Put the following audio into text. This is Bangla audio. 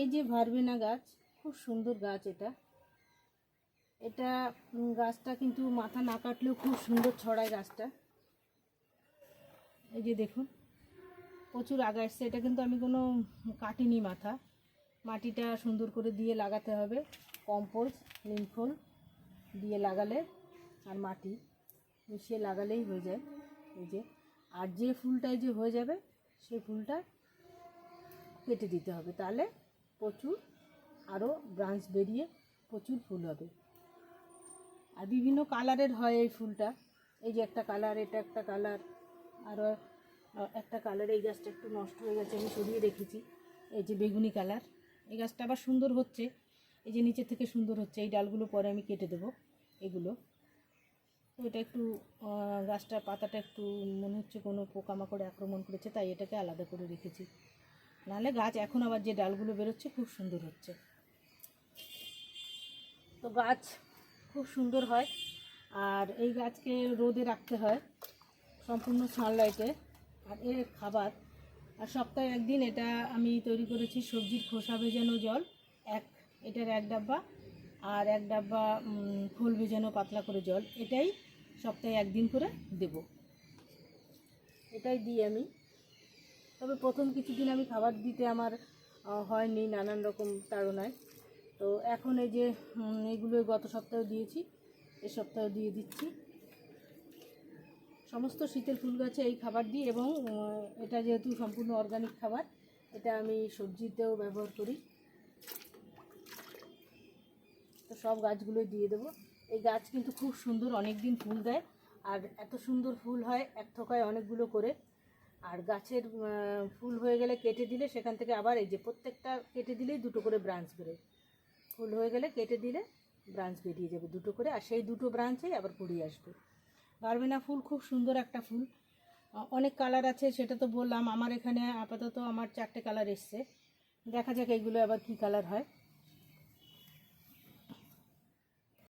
এই যে ভারবেনা গাছ, খুব সুন্দর গাছ এটা। এটা গাছটা কিন্তু মাথা না কাটলেও খুব সুন্দর ছড়ায় গাছটা। এই যে দেখুন, প্রচুর আগা এসছে। এটা কিন্তু আমি কোনো কাটিনি মাথা। মাটিটা সুন্দর করে দিয়ে লাগাতে হবে। কম্পোস্ট নিমখোল দিয়ে লাগালে আর মাটি মিশিয়ে লাগালেই হয়ে যায়। এই যে, আর যে ফুলটাই যে হয়ে যাবে, সেই ফুলটা কেটে দিতে হবে। তাহলে প্রচুর আরও ব্রাঞ্চ বেরিয়ে প্রচুর ফুল হবে। আর বিভিন্ন কালারের হয় এই ফুলটা। এই যে একটা কালার এটা একটা কালার আরও একটা কালার এই গাছটা একটু নষ্ট হয়ে গেছে, আমি সরিয়ে রেখেছি। এই যে বেগুনি কালার এই গাছটা আবার সুন্দর হচ্ছে। এই যে নিচে থেকে সুন্দর হচ্ছে, এই ডালগুলো পরে আমি কেটে দেবো, এগুলো। তো এটা একটু গাছটার পাতাটা একটু, মনে হচ্ছে কোনো পোকামাকড় আক্রমণ করেছে, তাই এটাকে আলাদা করে রেখেছি। নাহলে গাছ এখন আবার যে ডালগুলো বেরোচ্ছে খুব সুন্দর হচ্ছে। তো গাছ খুব সুন্দর হয়। আর এই গাছকে রোদে রাখতে হয় সম্পূর্ণ সানলাইটে আর এর খাবার, আর সপ্তাহে একদিন এটা আমি তৈরি করেছি সবজির খোসা ভেজানো জল। এক, এটার এক ডাব্বা, আর এক ডাব্বা খোল ভেজানো পাতলা করে জল। এটাই সপ্তাহে একদিন করে দেব। এটাই দিই আমি। তবে প্রথম কিছুদিন আমি খাবার দিতে আমার হয়নি নানান রকম তাড়নায়। তো এখন এই যে উম, এইগুলো গত সপ্তাহে দিয়েছি এ সপ্তাহে দিয়ে দিচ্ছি। সমস্ত শীতের ফুল গাছে এই খাবার দিই এবং এটা যেহেতু সম্পূর্ণ অর্গানিক খাবার এটা আমি সবজিতেও ব্যবহার করি। তো সব গাছগুলোই দিয়ে দেবো। এই গাছ কিন্তু খুব সুন্দর অনেক দিন ফুল দেয় আর এত সুন্দর ফুল হয় এক থোকায় অনেকগুলো করে। আর গাছের ফুল হয়ে গেলে কেটে দিলে সেখান থেকে আবার এই যে প্রত্যেকটা কেটে দিলেই দুটো করে ব্রাঞ্চ বেরোয়। ফুল হয়ে গেলে কেটে দিলে ব্রাঞ্চ বেরিয়ে যাবে দুটো করে, আর সেই দুটো ব্রাঞ্চেই আবার কুড়িয়ে আসবে। গার্বেনা ফুল খুব সুন্দর একটা ফুল। অনেক কালার আছে, সেটা তো বললাম। আমার এখানে আপাতত আমার চারটে কালার এসছে। দেখা যাক এইগুলো আবার কী কালার হয়।